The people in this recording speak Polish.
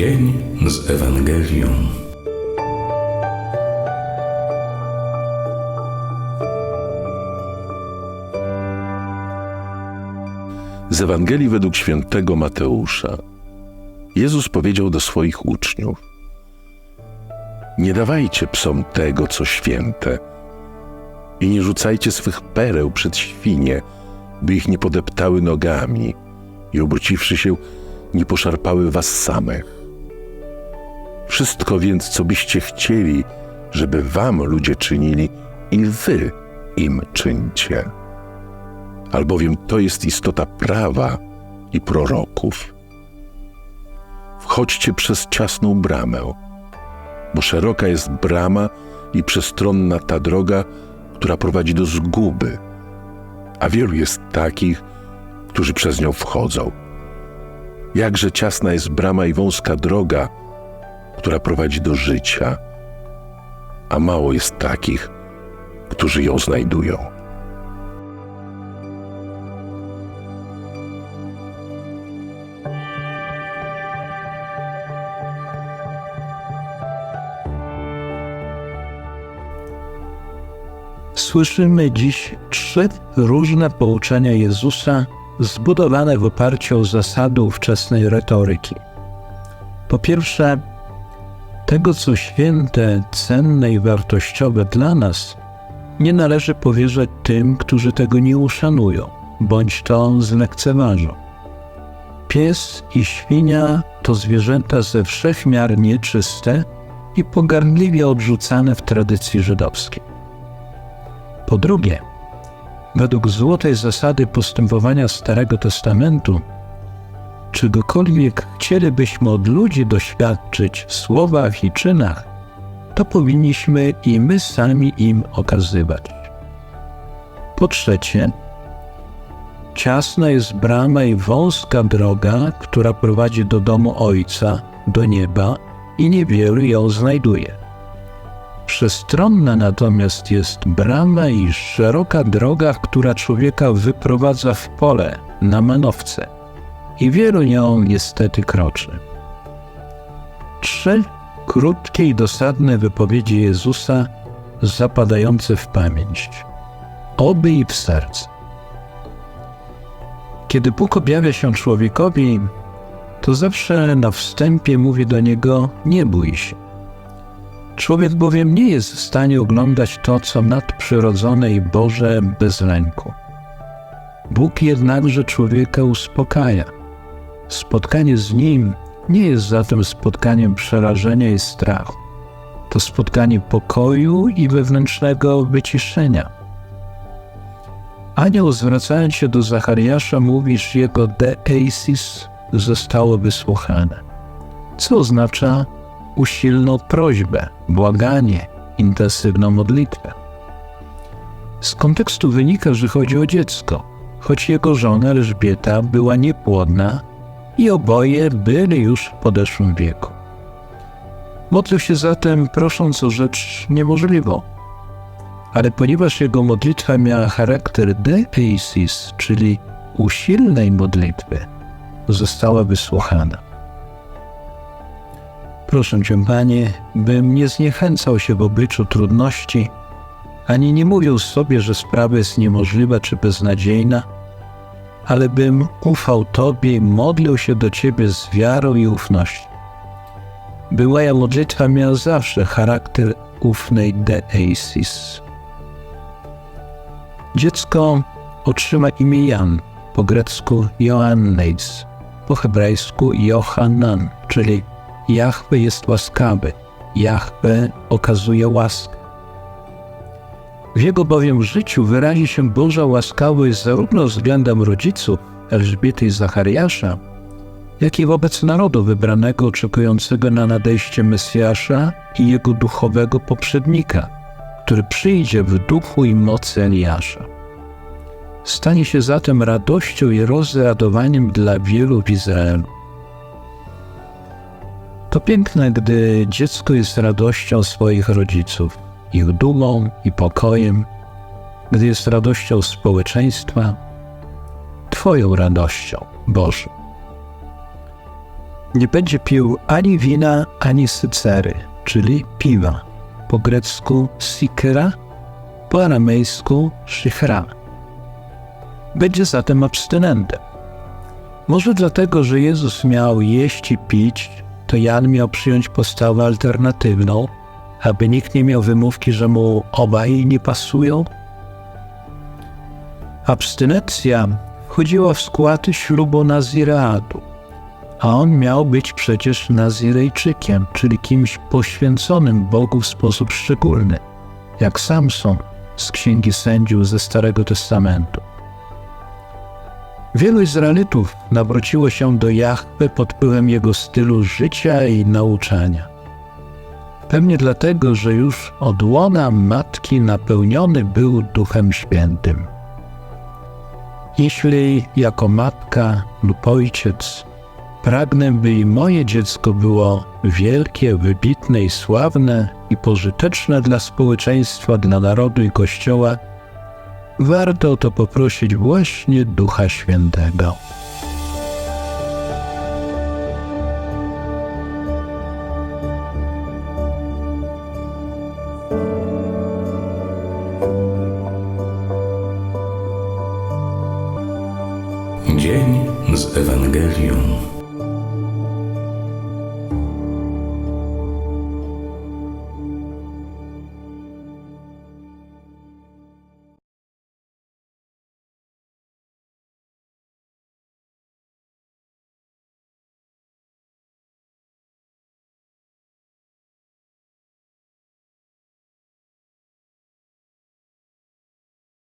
Dzień z Ewangelią. Z Ewangelii według świętego Mateusza. Jezus powiedział do swoich uczniów: Nie dawajcie psom tego, co święte, i nie rzucajcie swych pereł przed świnie, by ich nie podeptały nogami i obróciwszy się, nie poszarpały was samych. Wszystko więc, co byście chcieli, żeby wam ludzie czynili, i wy im czyńcie. Albowiem to jest istota prawa i proroków. Wchodźcie przez ciasną bramę, bo szeroka jest brama i przestronna ta droga, która prowadzi do zguby, a wielu jest takich, którzy przez nią wchodzą. Jakże ciasna jest brama i wąska droga, która prowadzi do życia, a mało jest takich, którzy ją znajdują. Słyszymy dziś trzy różne pouczenia Jezusa zbudowane w oparciu o zasady ówczesnej retoryki. Po pierwsze, tego co święte, cenne i wartościowe dla nas, nie należy powierzać tym, którzy tego nie uszanują, bądź to zlekceważą. Pies i świnia to zwierzęta ze wszech miar nieczyste i pogardliwie odrzucane w tradycji żydowskiej. Po drugie, według złotej zasady postępowania Starego Testamentu, czegokolwiek chcielibyśmy od ludzi doświadczyć w słowach i czynach, to powinniśmy i my sami im okazywać. Po trzecie, ciasna jest brama i wąska droga, która prowadzi do domu Ojca, do nieba i niewielu ją znajduje. Przestronna natomiast jest brama i szeroka droga, która człowieka wyprowadza w pole, na manowce. I wielu nią niestety kroczy. Trzy krótkie i dosadne wypowiedzi Jezusa zapadające w pamięć. Oby i w serce. Kiedy Bóg objawia się człowiekowi, to zawsze na wstępie mówi do niego: Nie bój się. Człowiek bowiem nie jest w stanie oglądać to, co nadprzyrodzone i Boże bez lęku. Bóg jednakże człowieka uspokaja. Spotkanie z Nim nie jest zatem spotkaniem przerażenia i strachu. To spotkanie pokoju i wewnętrznego wyciszenia. Anioł, zwracając się do Zachariasza, mówi, że jego deeisis zostało wysłuchane, co oznacza usilną prośbę, błaganie, intensywną modlitwę. Z kontekstu wynika, że chodzi o dziecko, choć jego żona Elżbieta była niepłodna i oboje byli już w podeszłym wieku. Modlił się zatem, prosząc o rzecz niemożliwą. Ale ponieważ jego modlitwa miała charakter deeisis, czyli usilnej modlitwy, została wysłuchana. Proszę Cię, Panie, bym nie zniechęcał się w obliczu trudności, ani nie mówił sobie, że sprawa jest niemożliwa czy beznadziejna, ale bym ufał Tobie i modlił się do Ciebie z wiarą i ufnością. By moja modlitwa miała zawsze charakter ufnej deeisis. Dziecko otrzyma imię Jan, po grecku Joannes, po hebrajsku Johanan, czyli Jahwe jest łaskawy, Jahwe okazuje łaskę. W jego bowiem życiu wyrazi się Boża łaskawość zarówno względem rodziców Elżbiety i Zachariasza, jak i wobec narodu wybranego oczekującego na nadejście Mesjasza i jego duchowego poprzednika, który przyjdzie w duchu i mocy Eliasza. Stanie się zatem radością i rozradowaniem dla wielu w Izraelu. To piękne, gdy dziecko jest radością swoich rodziców, ich dumą i pokojem, gdy jest radością społeczeństwa, Twoją radością, Boże. nie będzie pił ani wina, ani sycery, czyli piwa. Po grecku sikera, po aramejsku shichra. Będzie zatem abstynentem. Może dlatego, że Jezus miał jeść i pić, to Jan miał przyjąć postawę alternatywną, aby nikt nie miał wymówki, że mu obaj nie pasują? Abstynencja wchodziła w skład ślubu Nazireatu, a on miał być przecież Nazirejczykiem, czyli kimś poświęconym Bogu w sposób szczególny, jak Samson z Księgi Sędziów ze Starego Testamentu. Wielu Izraelitów nawróciło się do Jahwe pod wpływem jego stylu życia i nauczania. Pewnie dlatego, że już od łona matki napełniony był Duchem Świętym. Jeśli jako matka lub ojciec pragnę, by i moje dziecko było wielkie, wybitne i sławne i pożyteczne dla społeczeństwa, dla narodu i Kościoła, warto o to poprosić właśnie Ducha Świętego. Z Ewangelią.